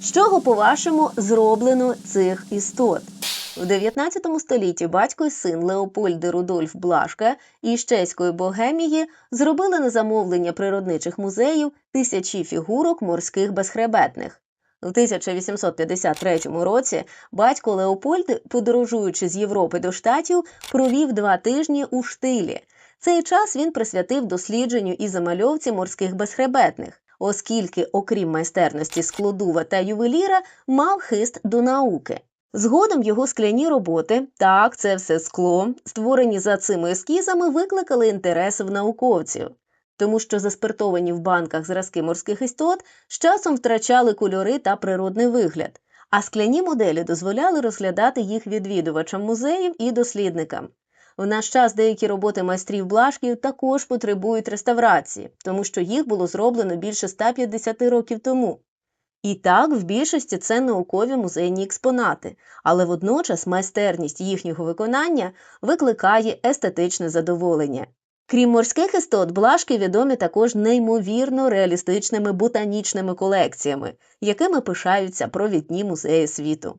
З чого, по-вашому, зроблено цих істот? У 19 столітті батько і син Леопольди Рудольф Блашка із чеської Богемії зробили на замовлення природничих музеїв тисячі фігурок морських безхребетних. У 1853 році батько Леопольди, подорожуючи з Європи до Штатів, провів два тижні у штилі. Цей час він присвятив дослідженню і замальовці морських безхребетних, оскільки, окрім майстерності складува та ювеліра, мав хист до науки. Згодом його скляні роботи, так, це все скло, створені за цими ескізами, викликали інтерес в науковців, тому що заспиртовані в банках зразки морських істот з часом втрачали кольори та природний вигляд, а скляні моделі дозволяли розглядати їх відвідувачам музеїв і дослідникам. В наш час деякі роботи майстрів Блашків також потребують реставрації, тому що їх було зроблено більше 150 років тому. І так, в більшості це наукові музейні експонати, але водночас майстерність їхнього виконання викликає естетичне задоволення. Крім морських істот, блашки відомі також неймовірно реалістичними ботанічними колекціями, якими пишаються провідні музеї світу.